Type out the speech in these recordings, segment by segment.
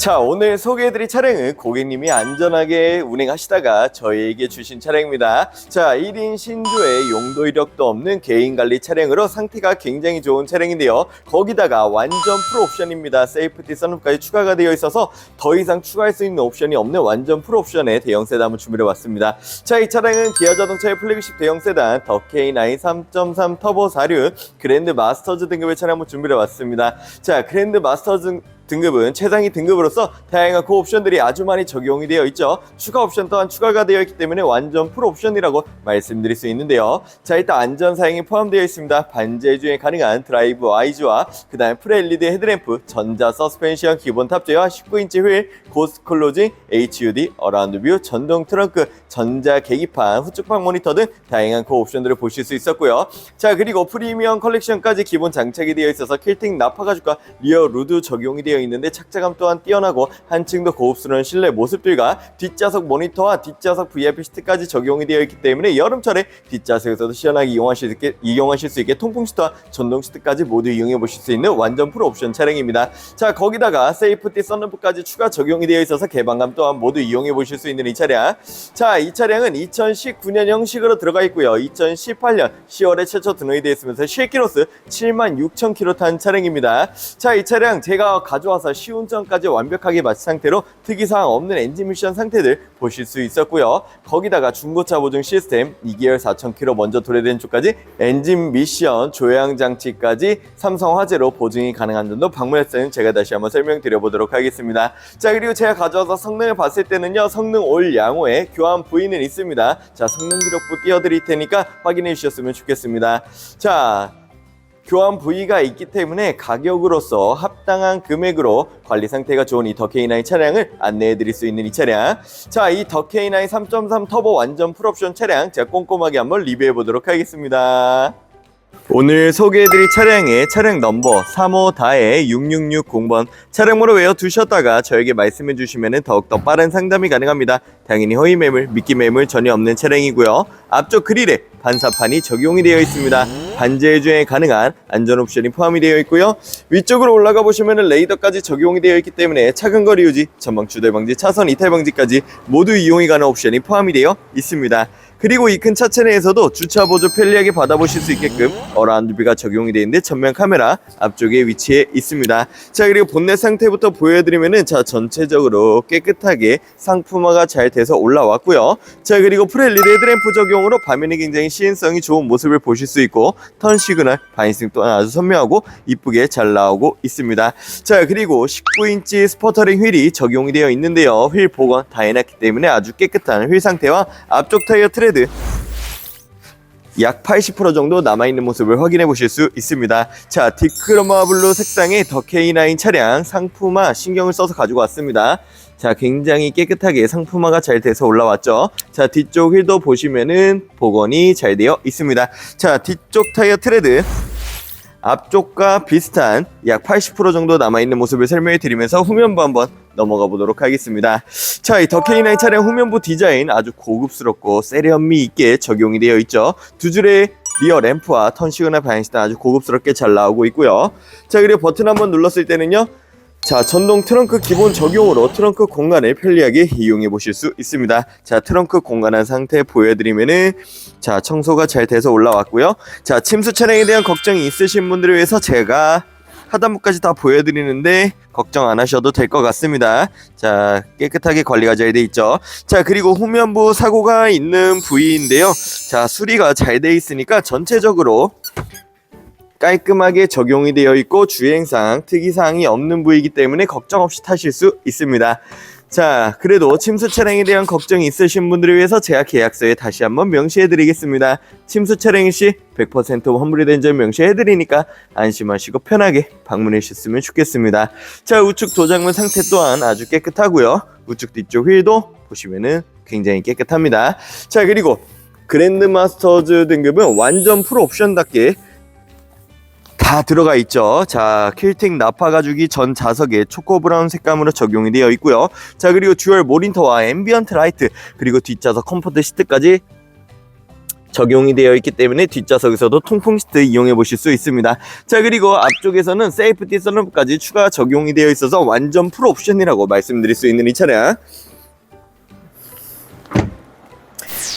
자, 오늘 소개해드릴 차량은 고객님이 안전하게 운행하시다가 저희에게 주신 차량입니다. 자, 1인 신조의 용도 이력도 없는 개인 관리 차량으로 상태가 굉장히 좋은 차량인데요. 거기다가 완전 풀 옵션입니다. 세이프티 선루프까지 추가가 되어 있어서 더 이상 추가할 수 있는 옵션이 없는 완전 풀 옵션의 대형 세단을 준비해 왔습니다. 자, 이 차량은 기아 자동차의 플래그십 대형 세단 더 K9 3.3 터보 4류 그랜드 마스터즈 등급의 차량을 준비해 왔습니다. 자, 그랜드 마스터즈 등급은 최상위 등급으로서 다양한 고 옵션들이 아주 많이 적용이 되어 있죠. 추가 옵션 또한 추가가 되어 있기 때문에 완전 풀 옵션이라고 말씀드릴 수 있는데요. 자, 일단 안전 사양이 포함되어 있습니다. 반지의 주행 가능한 드라이브 아이즈와 그 다음 프레 LED 헤드램프, 전자 서스펜션 기본 탑재와 19인치 휠, 고스 클로징, HUD, 어라운드 뷰, 전동 트렁크, 전자 계기판, 후측방 모니터 등 다양한 고 옵션들을 보실 수 있었고요. 자, 그리고 프리미엄 컬렉션까지 기본 장착이 되어 있어서 킬팅 나파 가죽과 리어 루드 적용이 되어 있는데 착자감 또한 뛰어나고 한층 더 고급스러운 실내 모습들과 뒷좌석 모니터와 뒷좌석 VIP 시트까지 적용이 되어 있기 때문에 여름철에 뒷좌석에서도 시원하게 이용하실 수 있게, 이용하실 수 있게 통풍 시트와 전동 시트까지 모두 이용해 보실 수 있는 완전 풀 옵션 차량입니다. 자 거기다가 세이프티 썬루프까지 추가 적용이 되어 있어서 개방감 또한 모두 이용해 보실 수 있는 이 차량. 자 이 차량은 2019년 형식으로 들어가 있고요. 2018년 10월에 최초 등록이 되어 있으면서 실기로스 7만 6천 킬로 탄 차량입니다. 자 이 차량 제가 가져 와서 시운전까지 완벽하게 마친 상태로 특이사항 없는 엔진 미션 상태들 보실 수 있었고요. 거기다가 중고차 보증 시스템 2개월 4천 킬로 먼저 도래된 쪽까지 엔진 미션 조향 장치까지 삼성 화재로 보증이 가능한 점도 방문했을 제가 다시 한번 설명드려 보도록 하겠습니다. 자 그리고 제가 가져와서 성능을 봤을 때는요 성능 올 양호에 교환 부위는 있습니다. 자 성능 기록부 띄워드릴 테니까 확인해 주셨으면 좋겠습니다. 자 교환 부위가 있기 때문에 가격으로서 합당한 금액으로 관리 상태가 좋은 이 더K9 차량을 안내해 드릴 수 있는 이 차량. 자 이 더K9 3.3 터보 완전 풀옵션 차량 제가 꼼꼼하게 한번 리뷰해 보도록 하겠습니다 오늘 소개해드릴 차량의 차량 넘버 3호 다에 6660번 차량번호 외워두셨다가 저에게 말씀해 주시면 더욱더 빠른 상담이 가능합니다. 당연히 허위 매물, 미끼 매물 전혀 없는 차량이고요. 앞쪽 그릴에 반사판이 적용이 되어 있습니다. 반지의 주행 가능한 안전 옵션이 포함이 되어 있고요. 위쪽으로 올라가 보시면 레이더까지 적용이 되어 있기 때문에 차근 거리 유지, 전방 추돌 방지, 차선 이탈 방지까지 모두 이용이 가능한 옵션이 포함이 되어 있습니다. 그리고 이 큰 차체 내에서도 주차 보조 편리하게 받아보실 수 있게끔 어라운드 뷰가 적용이 되어 있는데 전면 카메라 앞쪽에 위치해 있습니다. 자 그리고 본넷 상태부터 보여드리면은 자 전체적으로 깨끗하게 상품화가 잘 돼서 올라왔고요. 자 그리고 프렐리드 헤드램프 적용으로 화면이 굉장히 시인성이 좋은 모습을 보실 수 있고 턴 시그널 반인승 또한 아주 선명하고 이쁘게 잘 나오고 있습니다. 자 그리고 19인치 스포터링 휠이 적용이 되어 있는데요. 휠 보건 다 해놨기 때문에 아주 깨끗한 휠 상태와 앞쪽 타이어 트레 드 약 80% 정도 남아있는 모습을 확인해 보실 수 있습니다. 자, 디크로마 블루 색상의 더 K9 차량 상품화 신경을 써서 가지고 왔습니다. 자, 굉장히 깨끗하게 상품화가 잘 돼서 올라왔죠. 자, 뒤쪽 휠도 보시면은 복원이 잘 되어 있습니다. 자, 뒤쪽 타이어 트레드 앞쪽과 비슷한 약 80% 정도 남아있는 모습을 설명해 드리면서 후면부 한번 넘어가 보도록 하겠습니다. 자, 이 더K9 차량 후면부 디자인 아주 고급스럽고 세련미 있게 적용이 되어 있죠. 두 줄의 리어 램프와 턴 시그널 반시도 아주 고급스럽게 잘 나오고 있고요. 자, 그리고 버튼 한번 눌렀을 때는요. 자, 전동 트렁크 기본 적용으로 트렁크 공간을 편리하게 이용해 보실 수 있습니다. 자, 트렁크 공간한 상태 보여드리면은 자, 청소가 잘 돼서 올라왔고요. 자, 침수 차량에 대한 걱정이 있으신 분들을 위해서 제가 하단부까지 다 보여드리는데 걱정 안 하셔도 될 것 같습니다. 자, 깨끗하게 관리가 잘 돼 있죠. 자, 그리고 후면부 사고가 있는 부위인데요. 자, 수리가 잘 돼 있으니까 전체적으로 깔끔하게 적용이 되어 있고 주행상 특이사항이 없는 부위이기 때문에 걱정 없이 타실 수 있습니다. 자, 그래도 침수 차량에 대한 걱정이 있으신 분들을 위해서 제가 계약서에 다시 한번 명시해 드리겠습니다. 침수 차량 시 100% 환불이 된 점 명시해 드리니까 안심하시고 편하게 방문해 주셨으면 좋겠습니다. 자, 우측 도장문 상태 또한 아주 깨끗하고요. 우측 뒤쪽 휠도 보시면은 굉장히 깨끗합니다. 자, 그리고 그랜드 마스터즈 등급은 완전 풀 옵션답게 다 들어가 있죠. 자, 킬팅 나파 가죽이 전 좌석에 초코 브라운 색감으로 적용이 되어 있고요. 자, 그리고 듀얼 모니터와 앰비언트 라이트 그리고 뒷좌석 컴포트 시트까지 적용이 되어 있기 때문에 뒷좌석에서도 통풍 시트 이용해 보실 수 있습니다. 자 그리고 앞쪽에서는 세이프티 썬루프까지 추가 적용이 되어 있어서 완전 풀 옵션이라고 말씀드릴 수 있는 이 차량.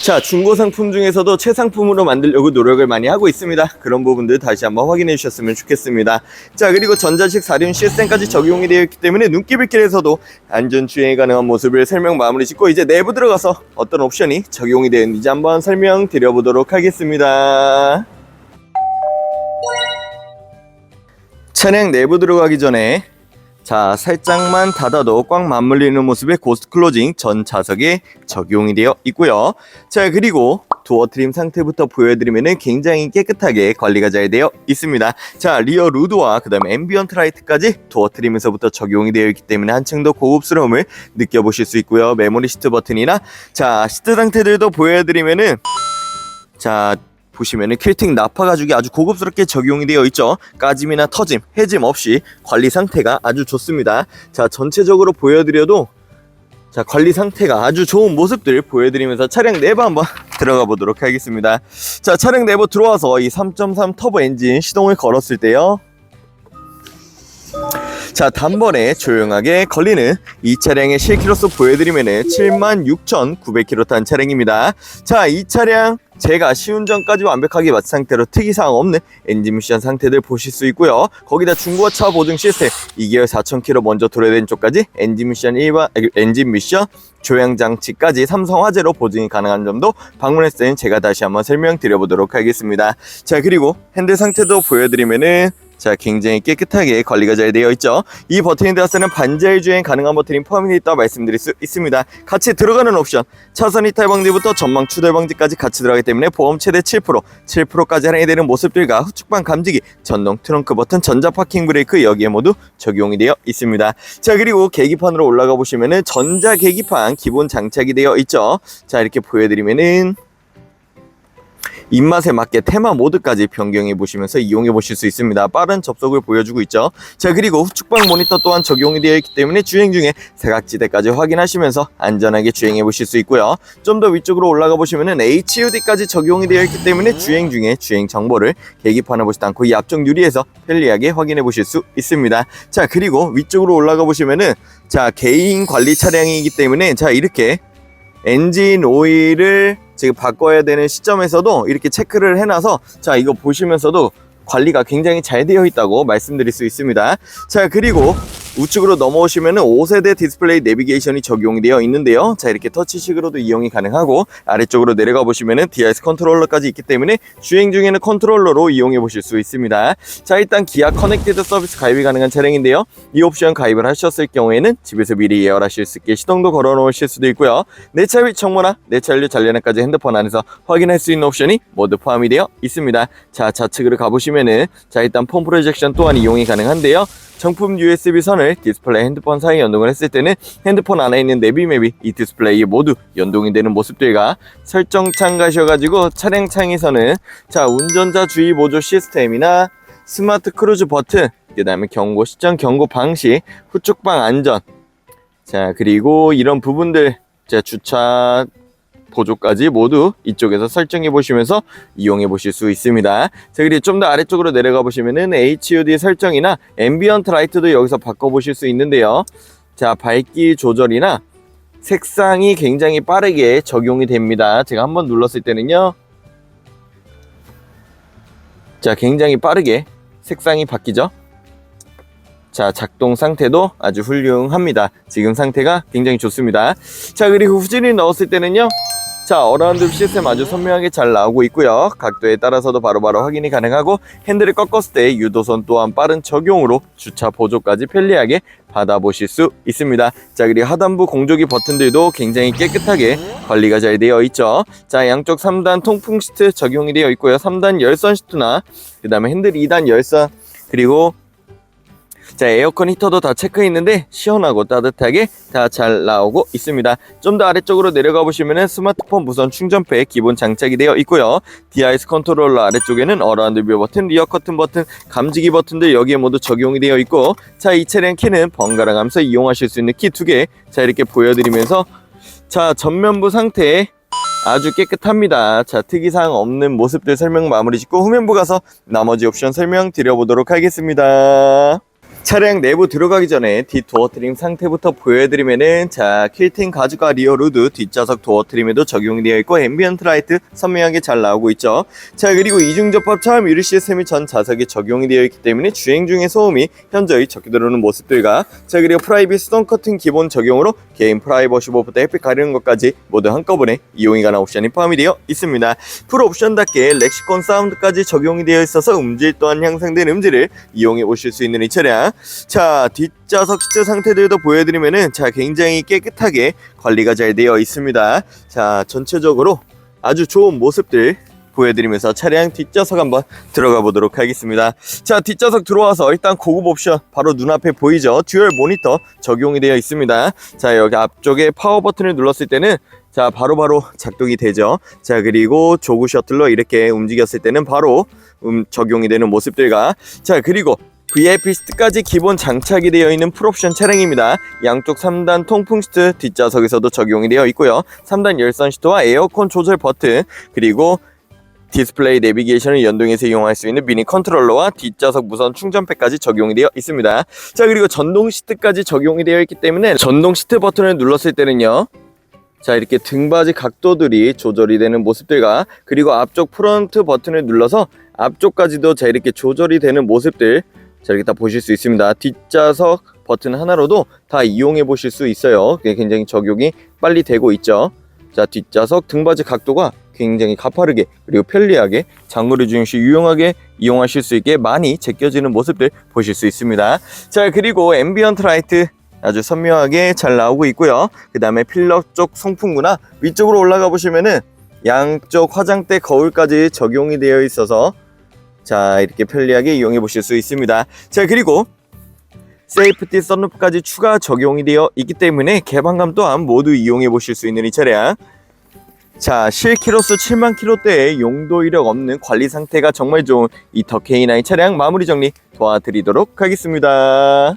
자 중고 상품 중에서도 최상품으로 만들려고 노력을 많이 하고 있습니다. 그런 부분들 다시 한번 확인해 주셨으면 좋겠습니다. 자 그리고 전자식 사륜 시스템까지 적용이 되어 있기 때문에 눈길길에서도 안전 주행이 가능한 모습을 설명 마무리 짓고 이제 내부 들어가서 어떤 옵션이 적용이 되는지 한번 설명 드려 보도록 하겠습니다. 차량 내부 들어가기 전에 자 살짝만 닫아도 꽉 맞물리는 모습의 고스트 클로징 전 좌석에 적용이 되어 있고요. 자 그리고 도어 트림 상태부터 보여드리면 굉장히 깨끗하게 관리가 잘 되어 있습니다. 자 리어 루드와 그 다음에 앰비언트 라이트까지 도어 트림에서부터 적용이 되어 있기 때문에 한층 더 고급스러움을 느껴보실 수 있고요. 메모리 시트 버튼이나 자 시트 상태들도 보여드리면은 자 보시면은 퀼팅 나파 가죽이 아주 고급스럽게 적용이 되어 있죠. 까짐이나 터짐, 해짐 없이 관리 상태가 아주 좋습니다. 자, 전체적으로 보여드려도 자, 관리 상태가 아주 좋은 모습들 보여드리면서 차량 내부 한번 들어가 보도록 하겠습니다. 자, 차량 내부 들어와서 이 3.3 터보 엔진 시동을 걸었을 때요. 자, 단번에 조용하게 걸리는 이 차량의 실키로수 보여드리면은 76,900km 탄 차량입니다. 자, 이 차량 제가 시운전까지 완벽하게 마친 상태로 특이사항 없는 엔진 미션 상태들 보실 수 있고요. 거기다 중고차 보증 시스템 2개월 4,000km 먼저 도래된 쪽까지 엔진 미션 일반 아니, 엔진 미션 조향 장치까지 삼성 화재로 보증이 가능한 점도 방문했을 때는 제가 다시 한번 설명드려 보도록 하겠습니다. 자 그리고 핸들 상태도 보여드리면은 자 굉장히 깨끗하게 관리가 잘 되어 있죠. 이 버튼에 들어서는 반자율 주행 가능한 버튼이 포함되어 있다 말씀드릴 수 있습니다. 같이 들어가는 옵션. 차선 이탈 방지부터 전망 추돌 방지까지 같이 들어가기 때문에 보험 최대 7% 7%까지 할인이 되는 모습들과 후측방 감지기 전동 트렁크 버튼 전자 파킹 브레이크 여기에 모두 적용이 되어 있습니다. 자 그리고 계기판으로 올라가 보시면은 전자 계기판 기본 장착이 되어 있죠. 자 이렇게 보여드리면은 입맛에 맞게 테마 모드까지 변경해 보시면서 이용해 보실 수 있습니다. 빠른 접속을 보여주고 있죠. 자 그리고 후측방 모니터 또한 적용이 되어 있기 때문에 주행 중에 사각지대까지 확인하시면서 안전하게 주행해 보실 수 있고요. 좀 더 위쪽으로 올라가 보시면은 HUD까지 적용이 되어 있기 때문에 주행 중에 주행 정보를 계기판에 보지도 않고 이 앞쪽 유리에서 편리하게 확인해 보실 수 있습니다. 자 그리고 위쪽으로 올라가 보시면은 자 개인 관리 차량이기 때문에 자 이렇게 엔진 오일을 지금 바꿔야 되는 시점에서도 이렇게 체크를 해놔서 자 이거 보시면서도 관리가 굉장히 잘 되어 있다고 말씀드릴 수 있습니다. 자 그리고 우측으로 넘어오시면 5세대 디스플레이 내비게이션이 적용이 되어 있는데요. 자 이렇게 터치식으로도 이용이 가능하고 아래쪽으로 내려가 보시면 DRS 컨트롤러까지 있기 때문에 주행 중에는 컨트롤러로 이용해 보실 수 있습니다. 자 일단 기아 커넥티드 서비스 가입이 가능한 차량인데요. 이 옵션 가입을 하셨을 경우에는 집에서 미리 예열하실 수 있게 시동도 걸어 놓으실 수도 있고요. 내차위 정보나 내 차 연료 잔련까지 핸드폰 안에서 확인할 수 있는 옵션이 모두 포함이 되어 있습니다. 자 좌측으로 가보시면은 자 일단 폰 프로젝션 또한 이용이 가능한데요 정품 USB 선을 디스플레이 핸드폰 사이에 연동을 했을 때는 핸드폰 안에 있는 내비맵이 이 디스플레이에 모두 연동이 되는 모습들과 설정창 가셔가지고 차량 창에서는 자 운전자 주의 보조 시스템이나 스마트 크루즈 버튼 그 다음에 경고 시점 경고 방식 후측방 안전. 자 그리고 이런 부분들 자 주차 보조까지 모두 이쪽에서 설정해 보시면서 이용해 보실 수 있습니다. 자, 그리고 좀 더 아래쪽으로 내려가 보시면은 HUD 설정이나 앰비언트 라이트도 여기서 바꿔 보실 수 있는데요. 자, 밝기 조절이나 색상이 굉장히 빠르게 적용이 됩니다. 제가 한번 눌렀을 때는요. 자, 굉장히 빠르게 색상이 바뀌죠. 자, 작동 상태도 아주 훌륭합니다. 지금 상태가 굉장히 좋습니다. 자, 그리고 후진을 넣었을 때는요. 자, 어라운드 시스템 아주 선명하게 잘 나오고 있고요. 각도에 따라서도 바로 바로 확인이 가능하고 핸들을 꺾었을 때 유도선 또한 빠른 적용으로 주차 보조까지 편리하게 받아보실 수 있습니다. 자, 그리고 하단부 공조기 버튼들도 굉장히 깨끗하게 관리가 잘 되어 있죠. 자, 양쪽 3단 통풍 시트 적용이 되어 있고요. 3단 열선 시트나 그 다음에 핸들 2단 열선 그리고 자 에어컨 히터도 다 체크해 있는데 시원하고 따뜻하게 다 잘 나오고 있습니다. 좀 더 아래쪽으로 내려가 보시면은 스마트폰 무선 충전패 기본 장착이 되어 있고요. 디아이스 컨트롤러 아래쪽에는 어라운드 뷰 버튼, 리어 커튼 버튼, 감지기 버튼들 여기에 모두 적용이 되어 있고 자 이 차량 키는 번갈아 가면서 이용하실 수 있는 키 두 개 자 이렇게 보여드리면서 자 전면부 상태 아주 깨끗합니다. 자 특이사항 없는 모습들 설명 마무리 짓고 후면부 가서 나머지 옵션 설명 드려보도록 하겠습니다. 차량 내부 들어가기 전에 뒷 도어 트림 상태부터 보여드리면은 자 킬팅 가죽과 리어 루드 뒷좌석 도어 트림에도 적용이 되어 있고 앰비언트 라이트 선명하게 잘 나오고 있죠. 자 그리고 이중 접합 차음 유리 시스템이 전 좌석에 적용이 되어 있기 때문에 주행 중에 소음이 현저히 적게 들어오는 모습들과 자 그리고 프라이빗 수동 커튼 기본 적용으로 개인 프라이버시 보부터 햇빛 가리는 것까지 모두 한꺼번에 이용이 가능한 옵션이 포함이 되어 있습니다. 풀 옵션답게 렉시콘 사운드까지 적용이 되어 있어서 음질 또한 향상된 음질을 이용해 보실 수 있는 이 차량 자 뒷좌석 시트 상태들도 보여드리면은 자 굉장히 깨끗하게 관리가 잘 되어 있습니다. 자 전체적으로 아주 좋은 모습들 보여드리면서 차량 뒷좌석 한번 들어가 보도록 하겠습니다. 자 뒷좌석 들어와서 일단 고급 옵션 바로 눈앞에 보이죠? 듀얼 모니터 적용이 되어 있습니다. 자 여기 앞쪽에 파워 버튼을 눌렀을 때는 자 바로바로 작동이 되죠? 자 그리고 조그 셔틀로 이렇게 움직였을 때는 바로 음, 적용이 되는 모습들과 자 그리고 VIP 시트까지 기본 장착이 되어 있는 풀옵션 차량입니다. 양쪽 3단 통풍 시트 뒷좌석에서도 적용이 되어 있고요. 3단 열선 시트와 에어컨 조절 버튼 그리고 디스플레이 내비게이션을 연동해서 이용할 수 있는 미니 컨트롤러와 뒷좌석 무선 충전패까지 적용이 되어 있습니다. 자 그리고 전동 시트까지 적용이 되어 있기 때문에 전동 시트 버튼을 눌렀을 때는요. 자 이렇게 등받이 각도들이 조절이 되는 모습들과 그리고 앞쪽 프런트 버튼을 눌러서 앞쪽까지도 자 이렇게 조절이 되는 모습들 자 이렇게 다 보실 수 있습니다. 뒷좌석 버튼 하나로도 다 이용해 보실 수 있어요. 굉장히 적용이 빨리 되고 있죠. 자 뒷좌석 등받이 각도가 굉장히 가파르게 그리고 편리하게 장거리 주행 시 유용하게 이용하실 수 있게 많이 제껴지는 모습들 보실 수 있습니다. 자 그리고 앰비언트 라이트 아주 선명하게 잘 나오고 있고요. 그 다음에 필러 쪽 송풍구나 위쪽으로 올라가 보시면은 양쪽 화장대 거울까지 적용이 되어 있어서 자 이렇게 편리하게 이용해 보실 수 있습니다. 자 그리고 세이프티 썬루프까지 추가 적용이 되어 있기 때문에 개방감 또한 모두 이용해 보실 수 있는 이 차량. 자 실키로수 7만 킬로대의 용도 이력 없는 관리 상태가 정말 좋은 이 더 K9 차량 마무리 정리 도와드리도록 하겠습니다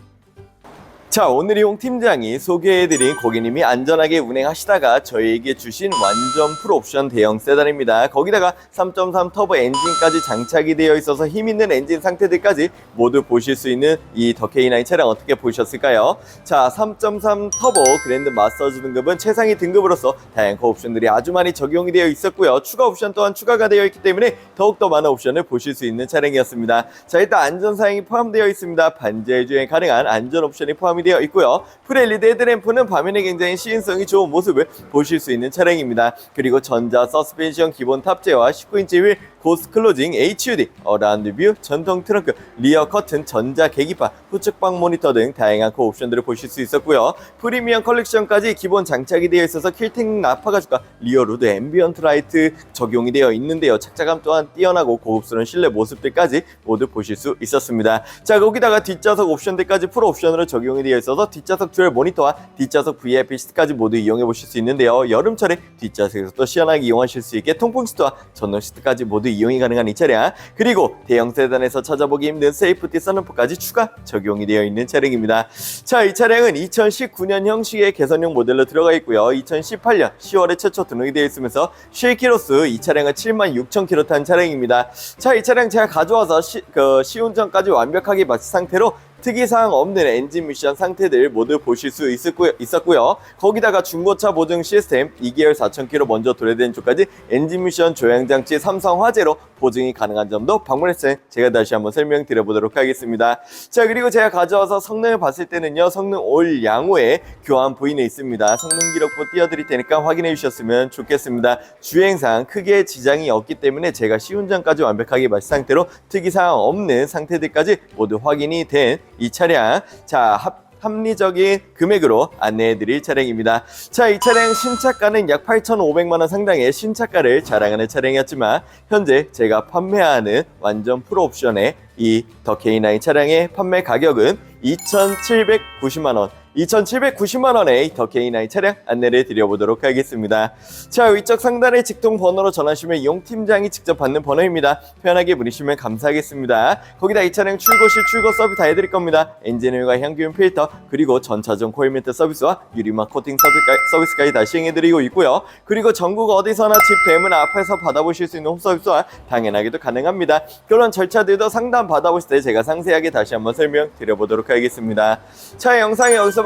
자 오늘 이용 팀장이 소개해드린 고객님이 안전하게 운행하시다가 저희에게 주신 완전 풀옵션 대형 세단입니다. 거기다가 3.3 터보 엔진까지 장착이 되어 있어서 힘있는 엔진 상태들까지 모두 보실 수 있는 이 더케이9 차량 어떻게 보셨을까요? 자 3.3 터보 그랜드 마스터즈 등급은 최상위 등급으로서 다양한 옵션들이 아주 많이 적용이 되어 있었고요. 추가 옵션 또한 추가가 되어 있기 때문에 더욱더 많은 옵션을 보실 수 있는 차량이었습니다. 자 일단 안전사양이 포함되어 있습니다. 반자율 주행 가능한 안전 옵션이 포함이 되어 있고요. 풀LED 헤드램프는 밤에는 굉장히 시인성이 좋은 모습을 보실 수 있는 차량입니다. 그리고 전자 서스펜션 기본 탑재와 19인치 휠 고스 클로징 HUD, 어라운드 뷰, 전동 트렁크, 리어 커튼, 전자 계기판, 후측방 모니터 등 다양한 그 옵션들을 보실 수 있었고요. 프리미엄 컬렉션까지 기본 장착이 되어 있어서 킬팅 나파 가죽과 리어 루드 앰비언트 라이트 적용이 되어 있는데요. 착자감 또한 뛰어나고 고급스러운 실내 모습들까지 모두 보실 수 있었습니다. 자 거기다가 뒷좌석 옵션들까지 풀 옵션으로 적용이 되어 있어서 뒷좌석 듀얼 모니터와 뒷좌석 VIP 시트까지 모두 이용해 보실 수 있는데요. 여름철에 뒷좌석에서 또 시원하게 이용하실 수 있게 통풍 시트와 전동 시트까지 모두 이용이 가능한 이 차량 그리고 대형 세단에서 찾아보기 힘든 세이프티 선루프까지 추가 적용이 되어 있는 차량입니다. 자, 이 차량은 2019년 형식의 개선용 모델로 들어가 있고요. 2018년 10월에 최초 등록이 되어 있으면서 실키로스 이 차량은 7만 6천 킬로 탄 차량입니다. 자, 이 차량 제가 가져와서 시, 그 시운전까지 완벽하게 마친 상태로 특이사항 없는 엔진 미션 상태들 모두 보실 수 있었고요. 거기다가 중고차 보증 시스템 2개월 4,000km 먼저 도래된 쪽까지 엔진 미션 조향장치 삼성 화재로 보증이 가능한 점도 방문했을 때 제가 다시 한번 설명드려 보도록 하겠습니다. 자 그리고 제가 가져와서 성능을 봤을 때는요. 성능 올 양호에 교환 부인에 있습니다. 성능 기록부 띄워드릴 테니까 확인해 주셨으면 좋겠습니다. 주행상 크게 지장이 없기 때문에 제가 시운전까지 완벽하게 마친 상태로 특이사항 없는 상태들까지 모두 확인이 된 이 차량 자 합, 합리적인 금액으로 안내해 드릴 차량입니다. 자, 이 차량 신차가는 약 8,500만 원 상당의 신차가를 자랑하는 차량이었지만 현재 제가 판매하는 완전 풀 옵션의 이 더 K9 차량의 판매 가격은 2,790만 원. 2,790만 원의 더 K9 차량 안내를 드려보도록 하겠습니다. 자, 위쪽 상단의 직통 번호로 전화하시면 이용 팀장이 직접 받는 번호입니다. 편하게 문의시면 감사하겠습니다. 거기다 이 차량 출고 시 출고 서비스 다 해드릴 겁니다. 엔진오일과 향균 필터 그리고 전차종 코일 매트 서비스와 유리막 코팅 서비스까지, 다 시행해드리고 있고요. 그리고 전국 어디서나 집 대문 앞에서 받아보실 수 있는 홈 서비스와 당연하게도 가능합니다. 그런 절차들도 상담 받아보실 때 제가 상세하게 다시 한번 설명드려보도록 하겠습니다. 자, 영상 여기서